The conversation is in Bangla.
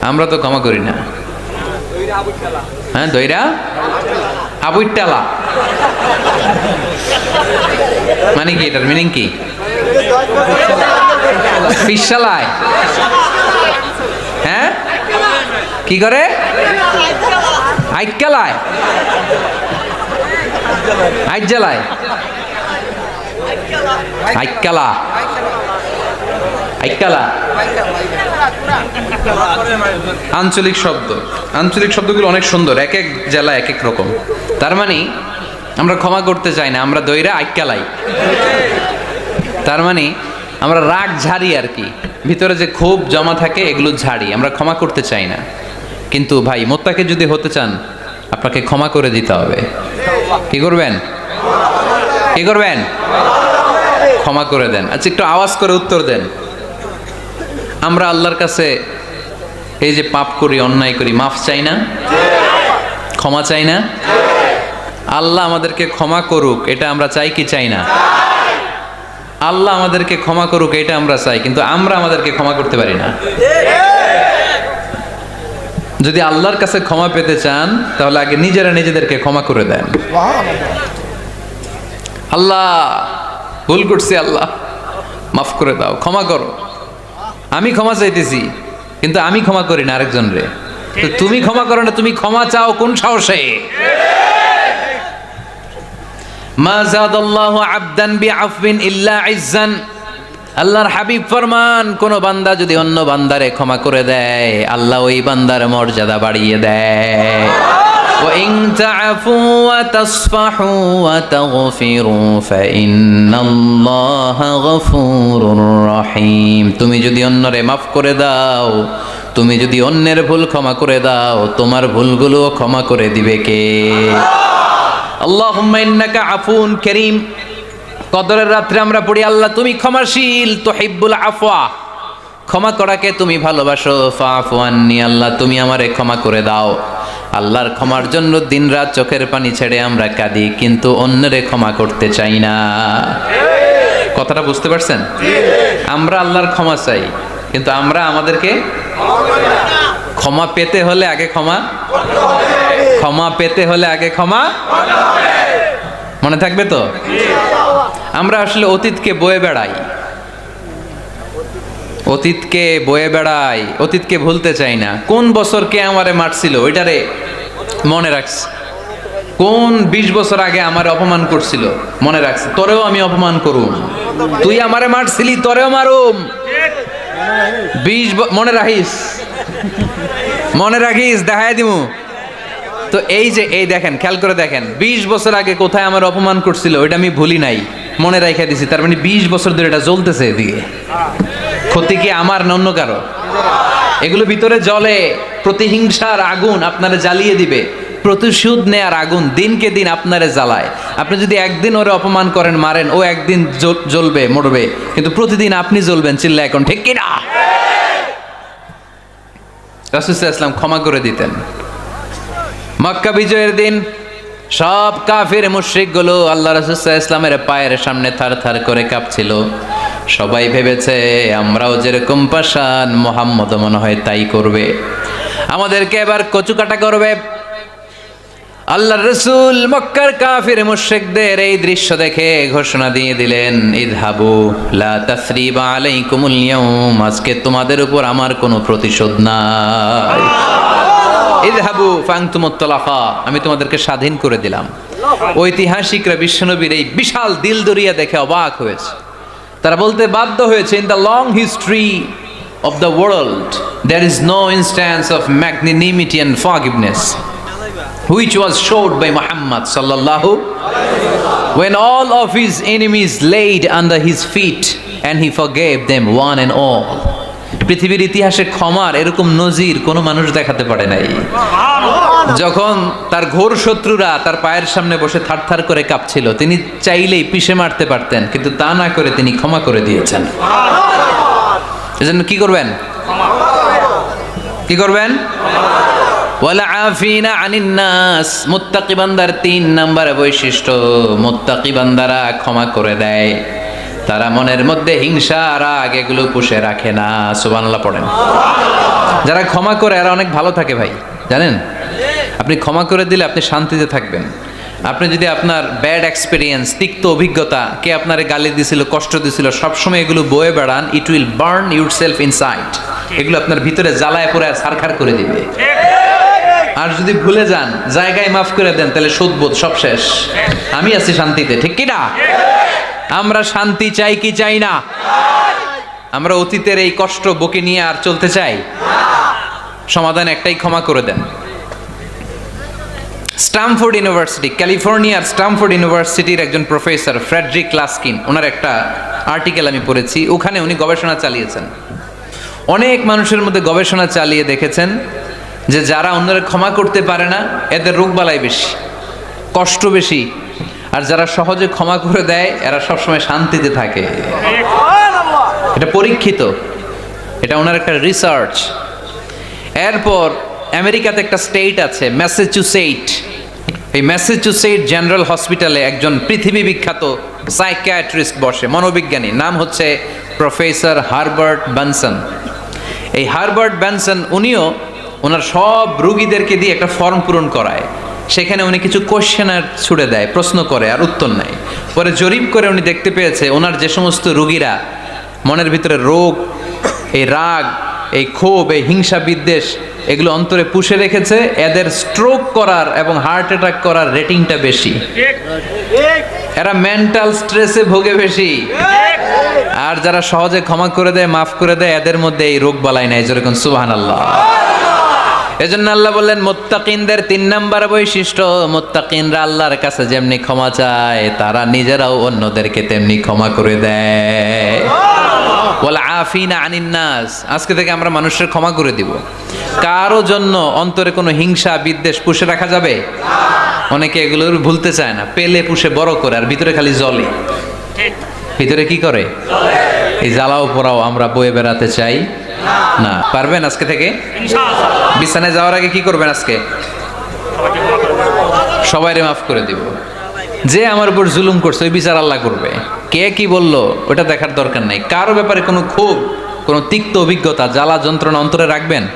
আমরা তো ক্ষমা করি না। হ্যাঁ দইরা? আবুইটালা মানে কি এটার মিনিং কি? পিসালায় হ্যাঁ? কি করে? আইকালায় আইজালায় আইকালা আইকালা আঞ্চলিক শব্দ। আঞ্চলিক শব্দগুলো অনেক সুন্দর, এক এক জেলা এক এক রকম। তার মানে আমরা ক্ষমা করতে চাই না, আমরা দইরা আইকালাই তার মানে আমরা রাগ ঝাড়ি আর কি। ভিতরে যে ক্ষোভ জমা থাকে, এগুলো ঝাড়ি, আমরা ক্ষমা করতে চাই না। কিন্তু ভাই, মোত্তাকে যদি হতে চান, আপনাকে ক্ষমা করে দিতে হবে। কি করবেন? কি করবেন? ক্ষমা করে দেন। আচ্ছা একটু আওয়াজ করে উত্তর দেন। আমরা আল্লাহর কাছে এই যে পাপ করি, অন্যায় করি, মাফ চাই না? ক্ষমা চাই না? আল্লাহ আমাদেরকে ক্ষমা করুক, এটা আমরা চাই কি চাই না? আল্লাহ আমাদেরকে ক্ষমা করুক, এটা আমরা চাই, কিন্তু আমরা আমাদেরকে ক্ষমা করতে পারি না। যদি আল্লাহর কাছে ক্ষমা পেতে চান, তাহলে আগে নিজেরা নিজেদেরকে ক্ষমা করে দেন। আল্লাহ, ভুল করছি আল্লাহ। মাফ করে দাও, ক্ষমা করো। আমি ক্ষমা চাইতেছি। কিন্তু আমি ক্ষমা করি না আরেকজন রে। তো তুমি ক্ষমা করো না, তুমি ক্ষমা চাও কোন সাহসে? আল্লাহর হাবিব ফরমান, কোন বান্দা যদি অন্য বান্দারে ক্ষমা করে দেয়, আল্লাহ ওই বান্দার মর্যাদা বাড়িয়ে দেয়। وإن تعفوا وتصفحوا وتغفروا فإن الله غفور رحيم তুমি যদি অন্যরে মাফ করে দাও তুমি যদি অন্যের ভুল ক্ষমা করে দাও তোমার ভুলগুলো ক্ষমা করে দিবে কে আল্লাহুম্মা ইন্নাকা আফুন করিম কদরের রাত্রে আমরা পড়ি আল্লাহ তুমি ক্ষমাশীল তুহিব্বুল আফওয়া ক্ষমা করাকে তুমি ভালোবাসো ফাফু আন্নি আল্লাহ তুমি আমারে ক্ষমা করে দাও আল্লাহর ক্ষমার জন্য দিনরাত চোখের পানি ছেড়ে আমরা কাঁদি, কিন্তু অন্যরে ক্ষমা করতে চাই না। কথাটা বুঝতে পারছেন? আমরা আল্লাহর ক্ষমা চাই, কিন্তু আমরা আমাদেরকে ক্ষমা পেতে হলে আগে ক্ষমা ক্ষমা পেতে হলে আগে ক্ষমা মনে থাকবে তো? আমরা আসলে অতীতকে বয়ে বেড়াই। অতীতকে বয়ে বেড়াই অতীতকে ভুলতে চাই না। কোন বছর কে আমারে মারছিল, ওইটারে মনে রাখছি কোন বিশ বছর আগে আমার অপমান করছিল, মনে রাখছি তোরেও আমি অপমান করুম। তুই আমারে মারছিলি, তোরেও মারুম। বিশ মনে রাখিস? মনে রাখিস? দেখায় দিমু। তো এই যে, এই দেখেন, খেয়াল করে দেখেন। বিশ বছর আগে কোথায় আমার অপমান করছিল, ওইটা আমি ভুলি নাই। মনে রাখা দিছি, তার মানে বিশ বছর ধরে এটা জ্বলতেছে এদিকে। ক্ষতি কি আমার না অন্য কারও? এগুলো ভিতরে জলে প্রতিহিংসার আগুন আপনারে জ্বালিয়ে দিবে। প্রতিশোধ নেয়ার আগুন দিনকে দিন আপনারে জ্বালায়। আপনি যদি একদিন ওরে অপমান করেন, মারেন, ও একদিন জ্বলবে, মরবে। কিন্তু প্রতিদিন আপনি জ্বলবেন চিল্লা এখন, ঠিক কিনা? রাসুসাহ ইসলাম ক্ষমা করে দিতেন। মক্কা বিজয়ের দিন সব কাফির মুশ্রিকগুলো আল্লাহ রসুল্লাহ ইসলামের পায়ের সামনে থার থার করে কাঁপছিল। সবাই ভেবেছে আমরাও যেরকম পাশান মোহাম্মদ মনে হয় তাই করবে। আমাদেরকে এবার কচুকাটা করবে। আল্লাহ রসুল মক্কার কাফির মুশ্রিকদের এই দৃশ্য দেখে ঘোষণা দিয়ে দিলেন ইদহাবু লা তাসরিবা আলাইকুমুল ইয়াউম আজকে তোমাদের উপর আমার কোনো প্রতিশোধ নাই। ইদহাবু ফাংতুমুত্তলাফা আমি তোমাদেরকে স্বাধীন করে দিলাম। ঐতিহাসিকরা বিশ্বনবীর এই বিশাল দিল দরিয়া দেখে অবাক হয়েছে। তারা বলতে বাধ্য হয়েছে in the long history of the world there is no instance of magnanimity and forgiveness which was showed by Muhammad sallallahu when all of his enemies laid under his feet and he forgave them one and all পৃথিবীর ইতিহাসে ক্ষমার এরকম নজির কোনো মানুষ দেখাতে পারে নাই যখন তার ঘোর শত্রুরা তার পায়ের সামনে বসে থারথার করে কাঁপছিল, তিনি চাইলেই পিষে মারতে পারতেন, কিন্তু তা না করে তিনি ক্ষমা করে দিয়েছেন। এজন্য কি করবেন? কি করবেন? ওয়ালা আফিনা আনিন নাস তিন নাম্বার বৈশিষ্ট্য, মুত্তাকি বান্দারা ক্ষমা করে দেয়। তারা মনের মধ্যে হিংসা রাগ এগুলো পুষে রাখে না, সুবহানাল্লাহ পড়েন। যারা ক্ষমা করে, এরা অনেক ভালো থাকে ভাই, জানেন? আপনি ক্ষমা করে দিলে আপনি শান্তিতে থাকবেন। আপনি যদি আপনার ব্যাড এক্সপিরিয়েন্স তিক্ত অভিজ্ঞতা কে আপনারে গালি দিছিল, কষ্ট দিছিল, সবসময় এগুলো বয়ে বেড়ান it will burn yourself inside এগুলো আপনার ভিতরে জ্বালায় পড়ে আর সারখার করে দিবে। আর যদি ভুলে যান, জায়গায় মাফ করে দেন, তাহলে সুদবোধ সব শেষ। আমি আছি শান্তিতে, ঠিক কি না? আমরা শান্তি চাই কি চাই না? আমরা অতীতের এই কষ্ট বকে নিয়ে আর চলতে চাই? সমাধান একটাই, ক্ষমা করে দেন। স্টামফোর্ড ইউনিভার্সিটি ক্যালিফোর্নিয়ার স্টামফোর্ড ইউনিভার্সিটির একজন প্রফেসর ফ্রেডরিক লাস্কিন, ওনার একটা আর্টিকেল আমি পড়েছি, ওখানে উনি গবেষণা চালিয়েছেন। অনেক মানুষের মধ্যে গবেষণা চালিয়ে দেখেছেন যে যারা অন্যরা ক্ষমা করতে পারে না, এদের রোগবালাই বেশি, কষ্ট বেশি, আর যারা সহজে ক্ষমা করে দেয়, এরা সবসময় শান্তিতে থাকে। এটা পরীক্ষিত, এটা ওনার একটা রিসার্চ এরপর আমেরিকাতে একটা স্টেট আছে ম্যাসাচুসেট এই ম্যাসাচুসেট জেনারেল হসপিটালে একজন পৃথিবী বিখ্যাত সাইকিয়াট্রিস্ট বসে, মনোবিজ্ঞানী। নাম হচ্ছে প্রফেসর হারবার্ট ব্যানসন এই হারবার্ট ব্যানসন উনিও ওনার সব রুগীদেরকে দিয়ে একটা ফর্ম পূরণ করায়। সেখানে উনি কিছু কোশ্চেনার ছুড়ে দেয়, প্রশ্ন করে আর উত্তর নেয়। পরে জরিপ করে উনি দেখতে পেয়েছে, ওনার যে সমস্ত রুগীরা, মনের ভিতরে রোগ, এই রাগ এই ক্ষোভ, এই হিংসা বিদ্বেষ এগুলো অন্তরে পুষে রেখেছে। এদের স্ট্রোক করার এবং হার্ট অ্যাটাক করার রেটিংটা বেশি। এরা মেন্টাল স্ট্রেসে ভোগে বেশি। আর যারা সহজে ক্ষমা করে দেয়, মাফ করে দেয়, এদের মধ্যে এই রোগ বালাই নাই। যেরকম সুবাহান আল্লাহ এজন্য আল্লাহ বললেন, মোত্তাকিনদের তিন নাম্বার বৈশিষ্ট্য, মোত্তাকিনরা আল্লাহর কাছে যেমনি ক্ষমা চায়, তারা নিজেরাও অন্যদেরকে তেমনি ক্ষমা করে দেয়। আজকে থেকে আমরা মানুষের ক্ষমা করে দিব। কারও জন্য অন্তরে কোনো হিংসা, বিদ্বেষ পুষে রাখা যাবে? অনেকে এগুলো ভুলতে চায় না। পেলে পুষে বড় করে, আর ভিতরে খালি জলে। ভিতরে কি করে? এই জ্বালাও পোড়াও, আমরা বয়ে বেড়াতে চাই। না, পারবেন আজকে থেকে? বিছানায় যাওয়ার আগে কি করবেন আজকে? সবাইরে মাফ করে দিব। যে আমার উপর জুলুম করছে, ওই বিচার আল্লাহ করবে। কে কি বলল, ওটা দেখার দরকার নাই। কারও ব্যাপারে কোনো ক্ষোভ, কোনো তিক্ত অভিজ্ঞতা, জ্বালা, যন্ত্রণা অন্তরে রাখবেন?